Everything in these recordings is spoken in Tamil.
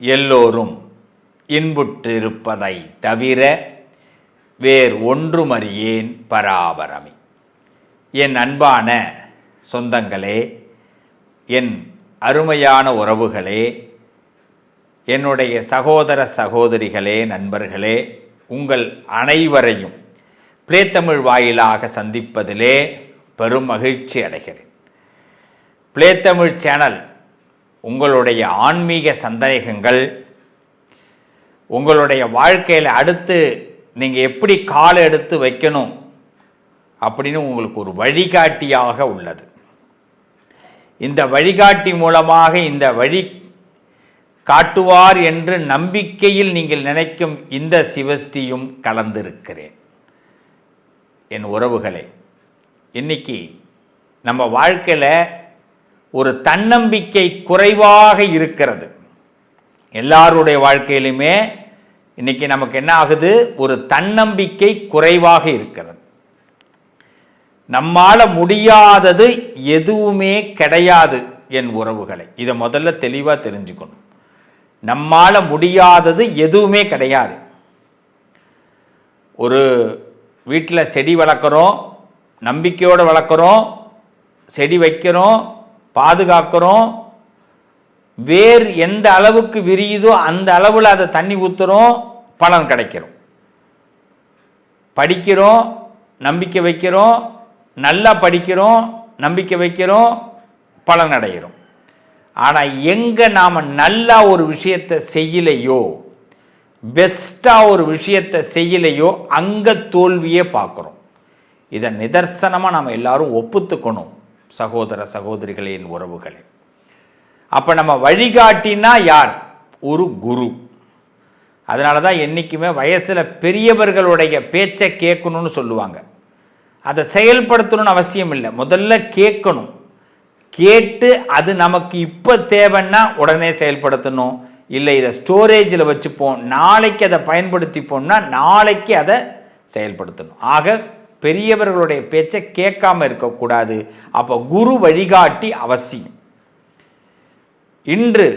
எல்லோரும் இன்புற்றிருப்பதை தவிர வேறு ஒன்றுமறியேன் பராபரமி. என் அன்பான சொந்தங்களே என் அருமையான உறவுகளே என்னுடைய சகோதர சகோதரிகளே நண்பர்களே உங்கள் அனைவரையும் பிளேத்தமிழ் வாயிலாக சந்திப்பதிலே பெரும் மகிழ்ச்சி அடைகிறேன். பிளேத்தமிழ் சேனல் உங்களுடைய ஆன்மீக சந்தேகங்கள் உங்களுடைய வாழ்க்கையில் அடுத்து நீங்கள் எப்படி காலை எடுத்து வைக்கணும் அப்படின்னு உங்களுக்கு ஒரு வழிகாட்டியாக உள்ளது. இந்த வழிகாட்டி மூலமாக இந்த வழி காட்டுவார் என்று நம்பிக்கையில் நீங்கள் நினைக்கும் இந்த சிவஸ்டியும் கலந்திருக்கிறேன். என் உறவுகளே இன்னைக்கு நம்ம வாழ்க்கையில் ஒரு தன்னம்பிக்கை குறைவாக இருக்கிறது. எல்லாருடைய வாழ்க்கையிலுமே இன்னைக்கு நமக்கு என்ன ஆகுது? ஒரு தன்னம்பிக்கை குறைவாக இருக்கிறது. நம்மால முடியாதது எதுவுமே கிடையாது என் உறவுகளை. இதை முதல்ல தெளிவாக தெரிஞ்சுக்கணும். நம்மால முடியாதது எதுவுமே கிடையாது. ஒரு வீட்டில் செடி வளர்க்குறோம் நம்பிக்கையோடு வளர்க்குறோம் செடி வைக்கிறோம் பாதுகாக்கிறோம். வேர் எந்த அளவுக்கு விரியுதோ அந்த அளவில் அதை தண்ணி ஊற்றுறோம் பலன் கிடைக்கிறோம். படிக்கிறோம் நம்பிக்கை வைக்கிறோம் நல்லா படிக்கிறோம் நம்பிக்கை வைக்கிறோம் பலன் அடைகிறோம். ஆனால் எங்கே நாம் நல்லா ஒரு விஷயத்தை செய்யலையோ பெஸ்ட்டாக ஒரு விஷயத்தை செய்யலையோ அங்கே தோல்வியே பார்க்குறோம். இதை நிதர்சனமாக நாம் எல்லாரும் ஒப்புத்துக்கணும். சகோதர சகோதரிகளின் உறவுகளே. அப்போ நம்ம வழிகாட்டினா யார்? ஒரு குரு. அதனால தான் என்றைக்குமே வயசில் பெரியவர்களுடைய பேச்சை கேட்கணும்னு சொல்லுவாங்க. அதை செயல்படுத்தணும்னு அவசியம் இல்லை. முதல்ல கேட்கணும். கேட்டு அது நமக்கு இப்போ தேவைன்னா உடனே செயல்படுத்தணும். இல்லை இதை ஸ்டோரேஜில் வச்சுப்போம். நாளைக்கு அதை பயன்படுத்திப்போம்னா நாளைக்கு அதை செயல்படுத்தணும். ஆக பெரியவர்களுடைய பேச்சை கேட்காம இருக்கக்கூடாது. அப்போ குரு வழிகாட்டி அவசியம். இன்று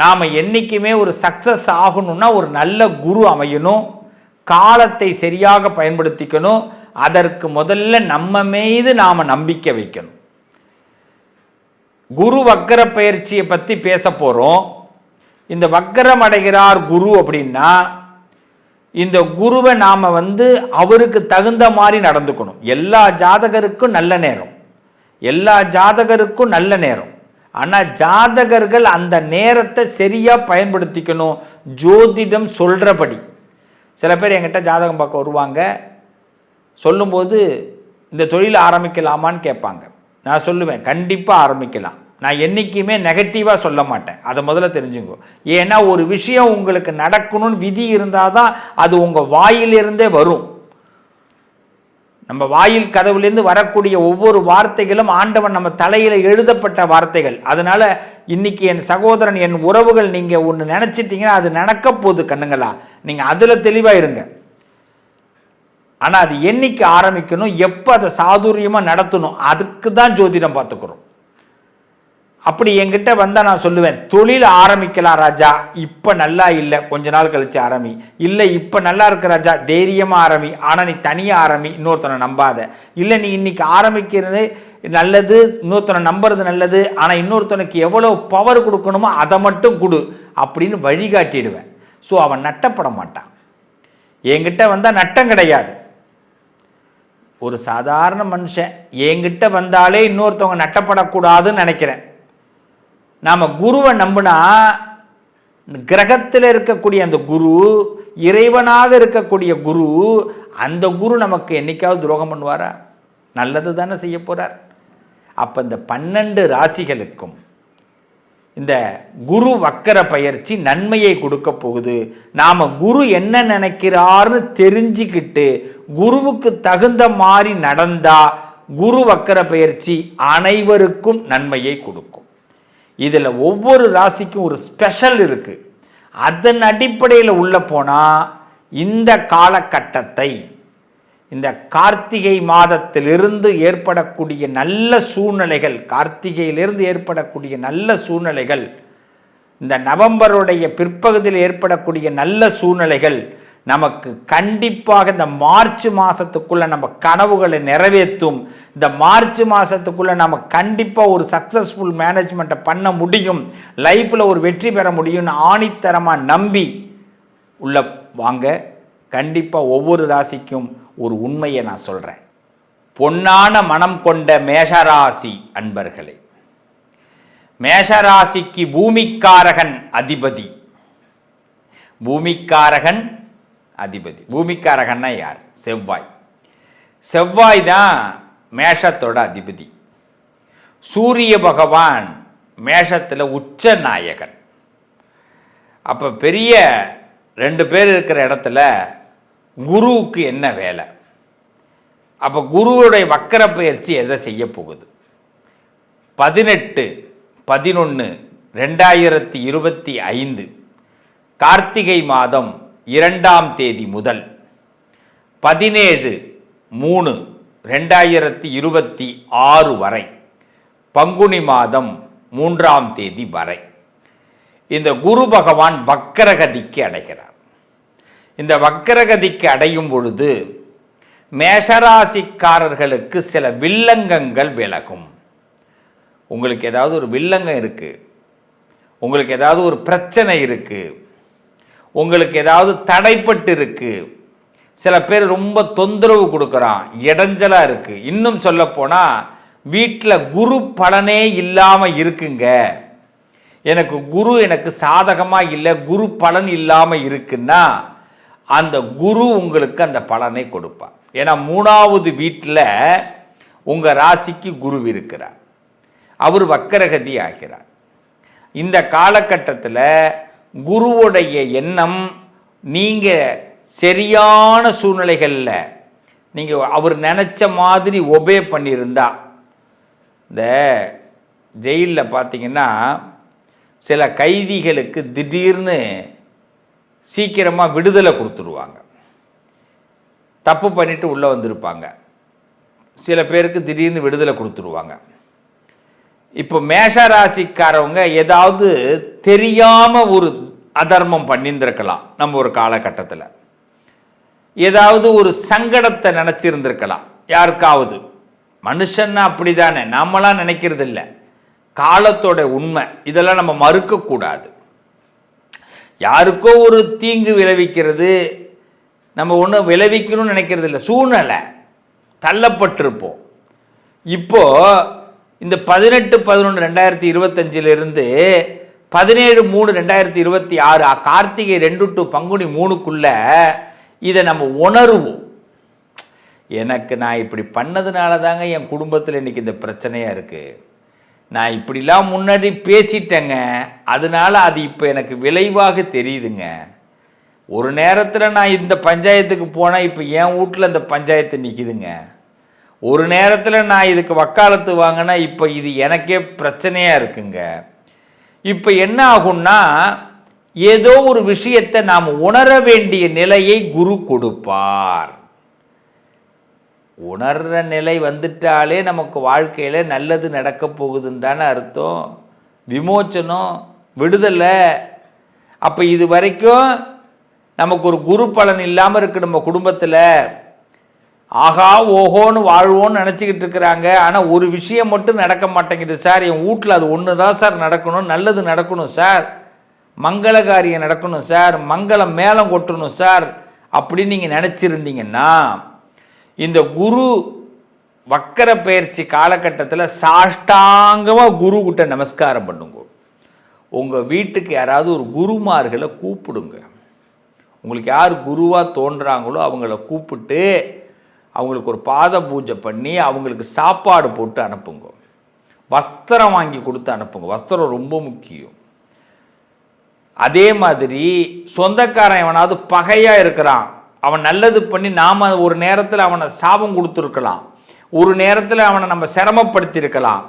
நாம் என்றைக்குமே ஒரு சக்ஸஸ் ஆகணும்னா ஒரு நல்ல குரு அமையணும். காலத்தை சரியாக பயன்படுத்திக்கணும். அதற்கு முதல்ல நம்ம மீது நாம் நம்பிக்கை வைக்கணும். குரு வக்கர பயிற்சியை பற்றி பேச போகிறோம் இந்த வக்கரம் அடைகிறார் குரு அப்படின்னா இந்த குருவை நாம் வந்து அவருக்கு தகுந்த மாதிரி நடந்துக்கணும். எல்லா ஜாதகருக்கும் நல்ல நேரம். எல்லா ஜாதகருக்கும் நல்ல நேரம். ஆனால் ஜாதகர்கள் அந்த நேரத்தை சரியாக பயன்படுத்திக்கணும். ஜோதிடம் சொல்கிறபடி சில பேர் என்கிட்ட ஜாதகம் பார்க்க வருவாங்க. சொல்லும்போது இந்த தொழில் ஆரம்பிக்கலாமான்னு கேட்பாங்க. நான் சொல்லுவேன் கண்டிப்பாக ஆரம்பிக்கலாம். நான் என்றைக்குமே நெகட்டிவாக சொல்ல மாட்டேன். அதை முதல்ல தெரிஞ்சுங்கோ. ஏன்னா ஒரு விஷயம் உங்களுக்கு நடக்கணும்னு விதி இருந்தால் தான் அது உங்கள் வாயிலிருந்தே வரும். நம்ம வாயில் கதவுலேருந்து வரக்கூடிய ஒவ்வொரு வார்த்தைகளும் ஆண்டவன் நம்ம தலையில் எழுதப்பட்ட வார்த்தைகள். அதனால் இன்னைக்கு என் சகோதரன் என் உறவுகள் நீங்கள் ஒன்று நினச்சிட்டிங்கன்னா அது நடக்க போகுது கண்ணுங்களா? நீங்கள் அதில் தெளிவாக இருங்க. ஆனால் அது என்னைக்கு ஆரம்பிக்கணும் எப்போ அதை சாதுரியமாக நடத்தணும் அதுக்கு தான் ஜோதிடம் பார்த்துக்கிறோம். அப்படி என்கிட்ட வந்தால் நான் சொல்லுவேன் தொழில் ஆரம்பிக்கலாம் ராஜா இப்போ நல்லா இல்லை கொஞ்ச நாள் கழிச்சு ஆரம்பி. இல்லை இப்போ நல்லா இருக்க ராஜா தைரியமாக ஆரம்பி ஆனால் நீ தனியாக ஆரம்பி இன்னொருத்தனை நம்பாத. இல்லை நீ இன்னைக்கு ஆரம்பிக்கிறது நல்லது இன்னொருத்தனை நம்புறது நல்லது ஆனால் இன்னொருத்தனுக்கு எவ்வளோ பவர் கொடுக்கணுமோ அதை மட்டும் கொடு அப்படின்னு வழிகாட்டிடுவேன். ஸோ அவன் நட்டப்பட மாட்டான். என்கிட்ட வந்தால் நட்டம் கிடையாது. ஒரு சாதாரண மனுஷன் என்கிட்ட வந்தாலே இன்னொருத்தவங்க நட்டப்படக்கூடாதுன்னு நினைக்கிறேன். நாம் குருவை நம்பினா கிரகத்தில் இருக்கக்கூடிய அந்த குரு இறைவனாக இருக்கக்கூடிய குரு அந்த குரு நமக்கு என்னைக்காவது துரோகம் பண்ணுவாரா? நல்லது தானே செய்ய போகிறார் அப்போ இந்த பன்னெண்டு ராசிகளுக்கும் இந்த குரு வக்கர பயிற்சி நன்மையை கொடுக்க போகுது. நாம் குரு என்ன நினைக்கிறார்னு தெரிஞ்சுக்கிட்டு குருவுக்கு தகுந்த மாதிரி நடந்தா குரு வக்கர பயிற்சி அனைவருக்கும் நன்மையை கொடுக்கும். இதில் ஒவ்வொரு ராசிக்கும் ஒரு ஸ்பெஷல் இருக்குது அதன் அடிப்படையில் உள்ள போனால் இந்த காலகட்டத்தை இந்த கார்த்திகை மாதத்திலிருந்து ஏற்படக்கூடிய நல்ல சூழ்நிலைகள் கார்த்திகையிலிருந்து ஏற்படக்கூடிய நல்ல சூழ்நிலைகள் இந்த நவம்பருடைய பிற்பகுதியில் ஏற்படக்கூடிய நல்ல சூழ்நிலைகள் நமக்கு கண்டிப்பாக இந்த மார்ச் மாதத்துக்குள்ள நம்ம கனவுகளை நிறைவேற்றும். இந்த மார்ச் மாதத்துக்குள்ள நம்ம கண்டிப்பாக ஒரு சக்ஸஸ்ஃபுல் மேனேஜ்மெண்ட்டை பண்ண முடியும். லைஃப்பில் ஒரு வெற்றி பெற முடியும்னு ஆணித்தரமாக நம்பி உள்ள வாங்க. கண்டிப்பாக ஒவ்வொரு ராசிக்கும் ஒரு உண்மையை நான் சொல்கிறேன் பொன்னான மனம் கொண்ட மேஷராசி அன்பர்களே மேஷராசிக்கு பூமிக்காரகன் அதிபதி. பூமிக்காரகன் அதிபதி. பூமிக்காரகன்னா யார்? செவ்வாய். செவ்வாய் தான் மேஷத்தோட அதிபதி. சூரிய பகவான் மேஷத்தில் உச்ச நாயகன். அப்போ பெரிய ரெண்டு பேர் இருக்கிற இடத்துல குருவுக்கு என்ன வேலை? அப்போ குருவுடைய வக்கர பயிற்சி எதை செய்ய போகுது? பதினெட்டு பதினொன்று ரெண்டாயிரத்தி இருபத்தி ஐந்து கார்த்திகை மாதம் இரண்டாம் தேதி முதல் பதினேழு மூணு ரெண்டாயிரத்தி இருபத்தி ஆறு வரை பங்குனி மாதம் மூன்றாம் தேதி வரை. இந்த குரு பகவான் வக்கரகதிக்கு அடைகிறார். இந்த வக்கரகதிக்கு அடையும் பொழுது மேஷராசிக்காரர்களுக்கு சில வில்லங்கங்கள் விலகும். உங்களுக்கு ஏதாவது ஒரு வில்லங்கம் இருக்குது உங்களுக்கு ஏதாவது ஒரு பிரச்சனை இருக்குது உங்களுக்கு ஏதாவது தடைப்பட்டு இருக்குது சில பேர் ரொம்ப தொந்தரவு கொடுக்குறான். இடைஞ்சலாக இருக்குது இன்னும் சொல்லப்போனால் வீட்டில் குரு பலனே இல்லாமல் இருக்குங்க. எனக்கு குரு எனக்கு சாதகமாக இல்லை குரு பலன் இல்லாமல் இருக்குன்னா அந்த குரு உங்களுக்கு அந்த பலனை கொடுப்பார். ஏன்னா மூணாவது வீட்டில் உங்கள் ராசிக்கு குரு இருக்கிறார். அவர் வக்கரகதி ஆகிறார். இந்த காலகட்டத்தில் குருவுடைய எண்ணம் நீங்கள் சரியான சூழ்நிலைகளில் நீங்கள் அவர் நினச்ச மாதிரி ஒபே பண்ணியிருந்தா இந்த ஜெயிலில் பார்த்தீங்கன்னா சில கைதிகளுக்கு திடீர்னு சீக்கிரமாக விடுதலை கொடுத்துருவாங்க தப்பு பண்ணிட்டு உள்ளே வந்திருப்பாங்க. சில பேருக்கு திடீர்னு விடுதலை கொடுத்துருவாங்க இப்போ மேஷ ராசிக்காரவங்க ஏதாவது தெரியாமல் ஒரு அதர்மம் பண்ணியிருந்திருக்கலாம் நம்ம ஒரு காலகட்டத்தில். ஏதாவது ஒரு சங்கடத்தை நினச்சிருந்திருக்கலாம் யாருக்காவது. மனுஷன்னா அப்படி தானே நாமளாம் நினைக்கிறது இல்லை காலத்தோட உண்மை இதெல்லாம் நம்ம மறுக்கக்கூடாது. யாருக்கோ ஒரு தீங்கு விளைவிக்கிறது நம்ம ஒன்றும் விளைவிக்கணும்னு நினைக்கிறது இல்லை சூழ்நிலை. தள்ளப்பட்டிருப்போம். இப்போது இந்த பதினெட்டு பதினொன்று ரெண்டாயிரத்தி இருபத்தஞ்சிலிருந்து பதினேழு மூணு ரெண்டாயிரத்தி இருபத்தி ஆறு கார்த்திகை ரெண்டு டு பங்குனி மூணுக்குள்ள இதை நம்ம உணருவோம். எனக்கு நான் இப்படி பண்ணதுனால தாங்க என் குடும்பத்தில் இன்றைக்கி இந்த பிரச்சனையாக இருக்குது நான் இப்படிலாம் முன்னாடி பேசிட்டேங்க. அதனால அது இப்போ எனக்கு விளைவாக தெரியுதுங்க. ஒரு நேரத்தில் நான் இந்த பஞ்சாயத்துக்கு போனால் இப்போ என் வீட்டில் இந்த பஞ்சாயத்து நிற்கிதுங்க ஒரு நேரத்தில் நான் இதுக்கு வக்காலத்து வாங்கினா இப்போ இது எனக்கே பிரச்சனையாக இருக்குங்க. இப்போ என்ன ஆகும்னா ஏதோ ஒரு விஷயத்தை நாம் உணர வேண்டிய நிலையை குரு கொடுப்பார். உணர்ற நிலை வந்துட்டாலே நமக்கு வாழ்க்கையில் நல்லது நடக்க போகுதுன்னு தானே அர்த்தம். விமோச்சனம் விடுதலை. அப்போ இது வரைக்கும் நமக்கு ஒரு குரு பலன் இல்லாமல் இருக்குது நம்ம குடும்பத்தில்? ஆகா ஓஹோன்னு வாழ்வோன்னு நினச்சிக்கிட்டு இருக்கிறாங்க. ஆனால் ஒரு விஷயம் மட்டும் நடக்க மாட்டேங்குது சார். என் வீட்டில் அது ஒன்று தான் சார். நடக்கணும். நல்லது நடக்கணும் சார். மங்கள காரியம் நடக்கணும் சார். மங்களம் மேலம் கொட்டணும் சார். அப்படின்னு நீங்கள் நினச்சிருந்தீங்கன்னா இந்த குரு வக்கர பயிற்சி காலகட்டத்தில் சாஷ்டாங்கமாக குரு கிட்ட நமஸ்காரம் பண்ணுங்க. உங்கள் வீட்டுக்கு யாராவது ஒரு குருமார்களை கூப்பிடுங்க. உங்களுக்கு யார் குருவாக தோன்றாங்களோ அவங்கள கூப்பிட்டு அவங்களுக்கு ஒரு பாத பூஜை பண்ணி அவங்களுக்கு சாப்பாடு போட்டு அனுப்புங்க. வஸ்திரம் வாங்கி கொடுத்து அனுப்புங்க. வஸ்திரம் ரொம்ப முக்கியம். அதே மாதிரி சொந்தக்காரன் எவனாவது பகையாக இருக்கிறான். அவன் நல்லது பண்ணி நாம் ஒரு நேரத்தில் அவனை சாபம் கொடுத்துருக்கலாம். ஒரு நேரத்தில் அவனை நம்ம சிரமப்படுத்தியிருக்கலாம்.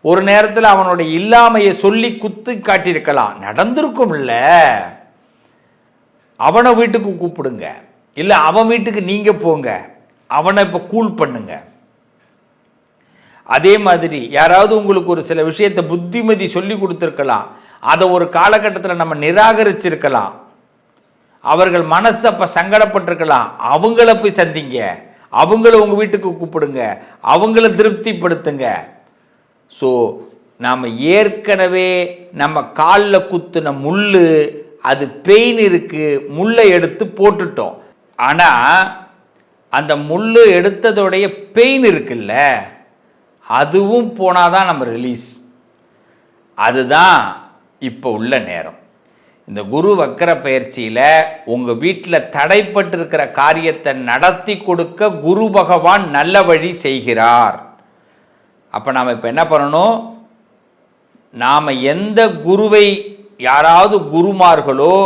ஒரு நேரத்தில் அவனுடைய இல்லாமையை சொல்லி குத்து காட்டியிருக்கலாம். நடந்திருக்கும்ல. அவனை வீட்டுக்கு கூப்பிடுங்க. இல்லை அவன் வீட்டுக்கு நீங்கள் போங்க. அவனை இப்போ கூல் பண்ணுங்க. அதே மாதிரி யாராவது உங்களுக்கு ஒரு சில விஷயத்தை புத்திமதி சொல்லி கொடுத்துருக்கலாம். அதை ஒரு காலகட்டத்தில் நம்ம நிராகரிச்சிருக்கலாம். அவர்கள் மனசு அப்போ சங்கடப்பட்டிருக்கலாம். அவங்கள போய் சந்திங்க. அவங்கள உங்கள் வீட்டுக்கு கூப்பிடுங்க. அவங்கள திருப்திப்படுத்துங்க. ஸோ நாம் ஏற்கனவே நம்ம காலில் குத்துன முள் அது பெயின் இருக்குது முள்ளை எடுத்து போட்டுட்டோம். ஆனால் அந்த முள் எடுத்ததோடைய பெயின் இருக்குல்ல அதுவும் போனாதான் நம்ம ரிலீஸ் அதுதான் இப்போ உள்ள நேரம். இந்த குரு வக்கர பயிற்சியில் உங்கள் வீட்டில் தடைப்பட்டிருக்கிற காரியத்தை நடத்தி கொடுக்க குரு பகவான் நல்ல வழி செய்கிறார். அப்போ நாம் இப்போ என்ன பண்ணணும்? நாம் எந்த குருவை யாராவது குருமார்களோ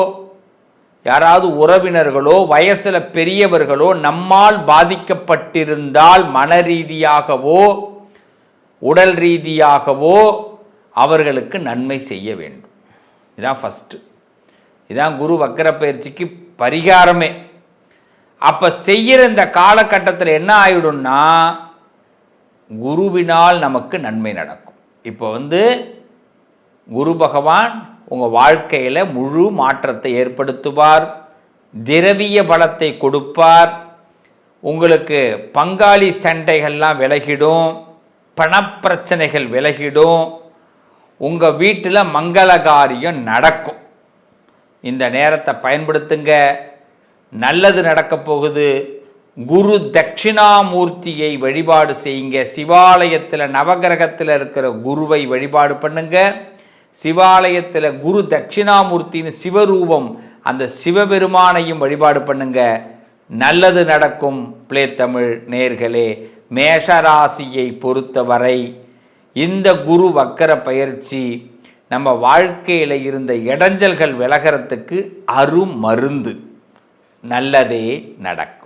யாராவது உறவினர்களோ வயசில் பெரியவர்களோ நம்மால் பாதிக்கப்பட்டிருந்தால் மன ரீதியாகவோ உடல் ரீதியாகவோ அவர்களுக்கு நன்மை செய்ய வேண்டும். இதான் ஃபஸ்ட்டு இதான் குரு வக்கர பயிற்சிக்கு பரிகாரமே. அப்போ செய்கிற இந்த காலகட்டத்தில் என்ன ஆயிடும்னா குருவினால் நமக்கு நன்மை நடக்கும். இப்போ வந்து குரு பகவான் உங்கள் வாழ்க்கையில் முழு மாற்றத்தை ஏற்படுத்துவார் திரவிய பலத்தை கொடுப்பார் உங்களுக்கு பங்காளி சண்டைகள்லாம் விலகிடும் பணப்பிரச்சனைகள் விலகிடும் உங்கள் வீட்டில் மங்கள காரியம் நடக்கும். இந்த நேரத்தை பயன்படுத்துங்க. நல்லது நடக்கப் போகுது. குரு தட்சிணாமூர்த்தியை வழிபாடு செய்யுங்க. சிவாலயத்தில் நவகிரகத்தில் இருக்கிற குருவை வழிபாடு பண்ணுங்கள் சிவாலயத்தில் குரு தட்சிணாமூர்த்தின்னு சிவரூபம் அந்த சிவபெருமானையும் வழிபாடு பண்ணுங்க. நல்லது நடக்கும் பிளே தமிழ் நேர்களே. மேஷராசியை பொறுத்தவரை இந்த குரு வக்கர பயிற்சி நம்ம வாழ்க்கையில் இருந்த இடைஞ்சல்கள் விலகிறதுக்கு அருமருந்து. நல்லதே நடக்கும்.